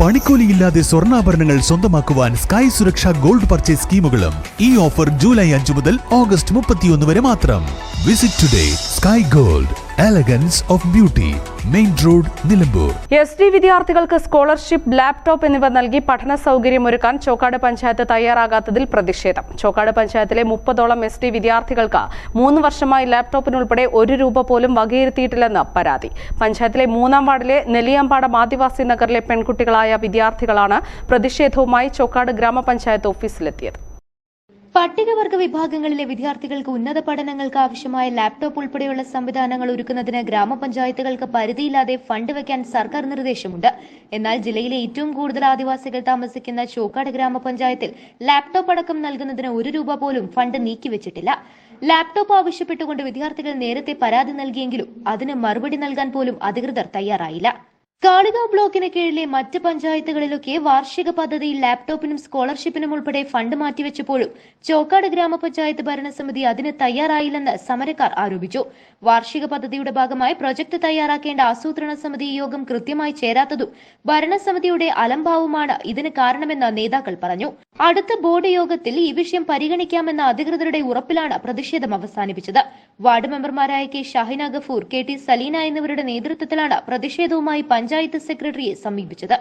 പണിക്കൂലിയില്ലാതെ സ്വർണാഭരണങ്ങൾ സ്വന്തമാക്കുവാൻ സ്കൈ സുരക്ഷ ഗോൾഡ് പർച്ചേസ് സ്കീമുകളും ഈ ഓഫർ ജൂലൈ അഞ്ചു മുതൽ ഓഗസ്റ്റ് മുപ്പത്തിയൊന്ന് വരെ മാത്രം. Visit today Sky Gold elegance of beauty main road Nilambur S T വിദ്യാർത്ഥികൾക്ക് സ്കോളർഷിപ്പ് ലാപ്ടോപ്പ് എന്നിവ നൽകി പഠന സൗകര്യം ഒരുക്കാൻ ചോക്കാട് പഞ്ചായത്ത് തയ്യാറാകാത്തതിൽ പ്രതിഷേധം. ചോക്കാട് പഞ്ചായത്തിലെ മുപ്പതോളം എസ് ടി വിദ്യാർത്ഥികൾക്ക് മൂന്ന് വർഷമായി ലാപ്ടോപ്പിനുൾപ്പെടെ ഒരു രൂപ പോലും വകയിരുത്തിയിട്ടില്ലെന്ന് പരാതി. പഞ്ചായത്തിലെ മൂന്നാം വാർഡിലെ നെല്ലിയാമ്പാടം ആദിവാസി നഗറിലെ പെൺകുട്ടികളായ വിദ്യാർത്ഥികളാണ് പ്രതിഷേധവുമായി ചോക്കാട് ഗ്രാമപഞ്ചായത്ത് ഓഫീസിലെത്തിയത്. പട്ടികവർഗ വിഭാഗങ്ങളിലെ വിദ്യാർത്ഥികൾക്ക് ഉന്നത പഠനങ്ങൾക്ക് ആവശ്യമായ ലാപ്ടോപ്പ് ഉൾപ്പെടെയുള്ള സംവിധാനങ്ങൾ ഒരുക്കുന്നതിന് ഗ്രാമപഞ്ചായത്തുകൾക്ക് പരിധിയില്ലാതെ ഫണ്ട് വയ്ക്കാൻ സർക്കാർ നിർദ്ദേശമുണ്ട്. എന്നാൽ ജില്ലയിലെ ഏറ്റവും കൂടുതൽ ആദിവാസികൾ താമസിക്കുന്ന ചോക്കാട് ഗ്രാമപഞ്ചായത്തിൽ ലാപ്ടോപ്പ് അടക്കം നൽകുന്നതിന് ഒരു രൂപ പോലും ഫണ്ട് നീക്കിവച്ചിട്ടില്ല ലാപ്ടോപ്പ് ആവശ്യപ്പെട്ടുകൊണ്ട് വിദ്യാർത്ഥികൾ നേരത്തെ പരാതി നൽകിയെങ്കിലും അതിന് മറുപടി നൽകാൻ പോലും അധികൃതർ തയ്യാറായില്ല. കാളികാവ് ബ്ലോക്കിന് കീഴിലെ മറ്റ് പഞ്ചായത്തുകളിലൊക്കെ വാർഷിക പദ്ധതിയിൽ ലാപ്ടോപ്പിനും സ്കോളർഷിപ്പിനും ഉൾപ്പെടെ ഫണ്ട് മാറ്റിവെച്ചപ്പോഴും ചോക്കാട് ഗ്രാമപഞ്ചായത്ത് ഭരണസമിതി അതിന് തയ്യാറായില്ലെന്ന് സമരക്കാർ ആരോപിച്ചു. വാർഷിക പദ്ധതിയുടെ ഭാഗമായി പ്രൊജക്ട് തയ്യാറാക്കേണ്ട ആസൂത്രണ സമിതി യോഗം കൃത്യമായി ചേരാത്തതും ഭരണസമിതിയുടെ അലംഭാവമാണ് ഇതിന് കാരണമെന്ന് നേതാക്കൾ പറഞ്ഞു. അടുത്ത ബോർഡ് യോഗത്തിൽ ഈ വിഷയം പരിഗണിക്കാമെന്ന അധികൃതരുടെ ഉറപ്പിലാണ് പ്രതിഷേധം അവസാനിപ്പിച്ചത്. വാർഡ് മെമ്പർമാരായ K Shahina Gafoor K T Saleena എന്നിവരുടെ നേതൃത്വത്തിലാണ് പ്രതിഷേധവുമായി പഞ്ചായത്ത് സെക്രട്ടറിയെ സമീപിച്ചത്.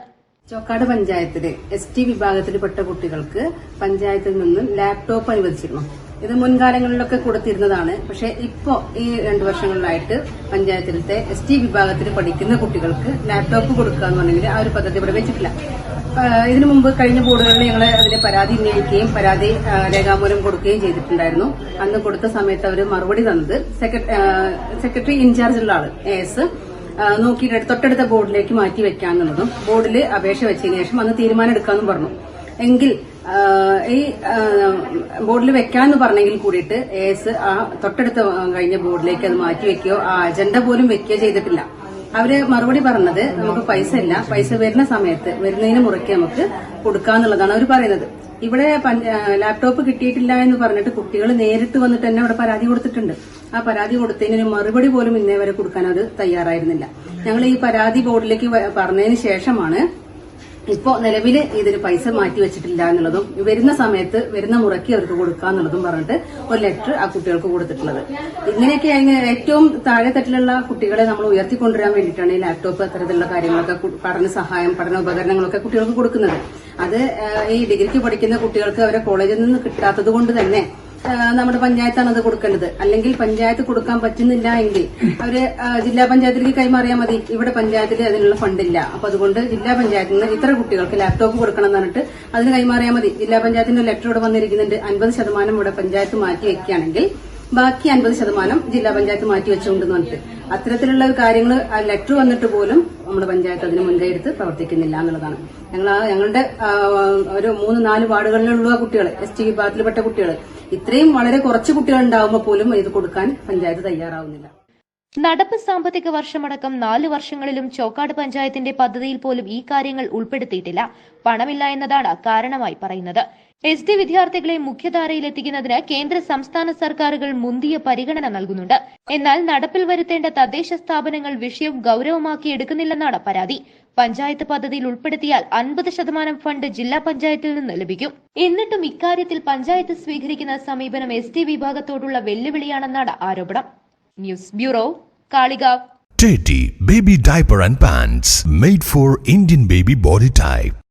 ചോക്കാട് പഞ്ചായത്തിലെ എസ് ടി വിഭാഗത്തിൽപ്പെട്ട കുട്ടികൾക്ക് പഞ്ചായത്തിൽ നിന്നും ലാപ്ടോപ്പ് അനുവദിച്ചിരുന്നു. ഇത് മുൻകാലങ്ങളിലൊക്കെ കൊടുത്തിരുന്നതാണ്. പക്ഷെ ഇപ്പോ ഈ രണ്ടു വർഷങ്ങളിലായിട്ട് പഞ്ചായത്തിലത്തെ എസ് ടി വിഭാഗത്തിൽ പഠിക്കുന്ന കുട്ടികൾക്ക് ലാപ്ടോപ്പ് കൊടുക്കുക എന്ന് പറഞ്ഞെങ്കിൽ ആ ഒരു പദ്ധതി ഇവിടെ വെച്ചിട്ടില്ല. ഇതിനു മുമ്പ് കഴിഞ്ഞ ബോർഡുകളിൽ ഞങ്ങൾ അതിന്റെ പരാതി ഉന്നയിക്കുകയും പരാതി രേഖാമൂലം കൊടുക്കുകയും ചെയ്തിട്ടുണ്ടായിരുന്നു. അന്ന് കൊടുത്ത സമയത്ത് അവർ മറുപടി തന്നത് സെക്രട്ടറി ഇൻചാർജുള്ള ആൾ എസ്. നോക്കിയിട്ട് തൊട്ടടുത്ത ബോർഡിലേക്ക് മാറ്റി വെക്കാന്നുള്ളതും ബോർഡിൽ അപേക്ഷ വെച്ചതിന് ശേഷം അന്ന് തീരുമാനം എടുക്കാമെന്നും പറഞ്ഞു. എങ്കിൽ ഈ ബോർഡിൽ വെക്കാന്ന് പറഞ്ഞെങ്കിൽ കൂടിയിട്ട് എസ് ആ തൊട്ടടുത്ത കഴിഞ്ഞ ബോർഡിലേക്ക് അത് മാറ്റി വെക്കുകയോ ആ അജണ്ട പോലും വെക്കുകയോ ചെയ്തിട്ടില്ല. അവർ മറുപടി പറഞ്ഞത് നമുക്ക് പൈസ ഇല്ല. പൈസ വരുന്ന സമയത്ത് വരുന്നതിന് മുറയ്ക്ക് നമുക്ക് കൊടുക്കാന്നുള്ളതാണ് അവർ പറയുന്നത്. ഇവിടെ ലാപ്ടോപ്പ് കിട്ടിയിട്ടില്ല എന്ന് പറഞ്ഞിട്ട് കുട്ടികൾ നേരിട്ട് വന്നിട്ട് തന്നെ അവിടെ പരാതി കൊടുത്തിട്ടുണ്ട്. ആ പരാതി കൊടുത്തതിന് മറുപടി പോലും ഇന്നേ വരെ കൊടുക്കാൻ അവർ തയ്യാറായിരുന്നില്ല. ഞങ്ങൾ ഈ പരാതി ബോർഡിലേക്ക് പറഞ്ഞതിന് ശേഷമാണ് ഇപ്പോ നിലവിൽ ഇതിന് പൈസ മാറ്റി വെച്ചിട്ടില്ല എന്നുള്ളതും വരുന്ന സമയത്ത് വരുന്ന മുറയ്ക്ക് അവർക്ക് കൊടുക്കാന്നുള്ളതും പറഞ്ഞിട്ട് ഒരു ലെറ്റർ ആ കുട്ടികൾക്ക് കൊടുത്തിട്ടുള്ളത്. ഇങ്ങനെയൊക്കെ ഏറ്റവും താഴെത്തട്ടിലുള്ള കുട്ടികളെ നമ്മൾ ഉയർത്തിക്കൊണ്ടുവരാൻ വേണ്ടിയിട്ടാണ് ഈ ലാപ്ടോപ്പ് അത്തരത്തിലുള്ള കാര്യങ്ങളൊക്കെ പഠന സഹായം പഠന ഉപകരണങ്ങളൊക്കെ കുട്ടികൾക്ക് കൊടുക്കുന്നത്. അത് ഈ ഡിഗ്രിക്ക് പഠിക്കുന്ന കുട്ടികൾക്ക് അവരെ കോളേജിൽ നിന്ന് കിട്ടാത്തത് കൊണ്ട് തന്നെ നമ്മുടെ പഞ്ചായത്താണ് അത് കൊടുക്കേണ്ടത്. അല്ലെങ്കിൽ പഞ്ചായത്ത് കൊടുക്കാൻ പറ്റുന്നില്ല എങ്കിൽ അവർ ജില്ലാ പഞ്ചായത്തിലേക്ക് കൈമാറിയാൽ മതി. ഇവിടെ പഞ്ചായത്തിൽ അതിനുള്ള ഫണ്ടില്ല. അപ്പൊ അതുകൊണ്ട് ജില്ലാ പഞ്ചായത്തിൽ നിന്ന് ഇത്ര കുട്ടികൾക്ക് ലാപ്ടോപ്പ് കൊടുക്കണം എന്ന് പറഞ്ഞിട്ട് അതിന് കൈമാറിയാൽ മതി. ജില്ലാ പഞ്ചായത്തിന്റെ ലെറ്റർ ഇവിടെ വന്നിരിക്കുന്നുണ്ട്. അൻപത് ശതമാനം ഇവിടെ പഞ്ചായത്ത് മാറ്റി വെക്കുകയാണെങ്കിൽ ബാക്കി അൻപത് ശതമാനം ജില്ലാ പഞ്ചായത്ത് മാറ്റിവെച്ചുകൊണ്ടെന്ന് പറഞ്ഞിട്ട് അത്തരത്തിലുള്ള കാര്യങ്ങൾ ലെറ്റർ വന്നിട്ട് പോലും നമ്മുടെ പഞ്ചായത്ത് അതിന് മുൻകൈ എടുത്ത് പ്രവർത്തിക്കുന്നില്ല എന്നുള്ളതാണ്. ഞങ്ങൾ ആ ഞങ്ങളുടെ ഒരു മൂന്ന് നാല് വാർഡുകളിലുള്ള കുട്ടികൾ എസ് ടി വിഭാഗത്തിൽപ്പെട്ട കുട്ടികൾ ഇത്രയും വളരെ കുറച്ച് കുട്ടികൾ ഉണ്ടാവുമ്പോൾ പോലും ഇത് കൊടുക്കാൻ പഞ്ചായത്ത് തയ്യാറാവുന്നില്ല. നടപ്പ് സാമ്പത്തിക വർഷമടക്കം നാല് വർഷങ്ങളിലും ചോക്കാട് പഞ്ചായത്തിന്റെ പദ്ധതിയിൽ പോലും ഈ കാര്യങ്ങൾ ഉൾപ്പെടുത്തിയിട്ടില്ല. പണമില്ല എന്നതാണ് കാരണമായി പറയുന്നത്. എസ് ഡി വിദ്യാർത്ഥികളെ മുഖ്യധാരയിലെത്തിക്കുന്നതിന് കേന്ദ്ര സംസ്ഥാന സർക്കാരുകൾ മുന്തിയ പരിഗണന നൽകുന്നുണ്ട്. എന്നാൽ നടപ്പിൽ വരുത്തേണ്ട തദ്ദേശ സ്ഥാപനങ്ങൾ വിഷയം ഗൌരവമാക്കി എടുക്കുന്നില്ലെന്നാണ് പരാതി. പഞ്ചായത്ത് പദ്ധതിയിൽ ഉൾപ്പെടുത്തിയാൽ അൻപത് ശതമാനം ഫണ്ട് ജില്ലാ പഞ്ചായത്തിൽ നിന്ന് ലഭിക്കും. എന്നിട്ടും ഇക്കാര്യത്തിൽ പഞ്ചായത്ത് സ്വീകരിക്കുന്ന സമീപനം എസ് ടി വിഭാഗത്തോടുള്ള വെല്ലുവിളിയാണെന്നാണ് ആരോപണം. News bureau Kalikavu Teddy Baby Diaper and Pants made for Indian baby body type.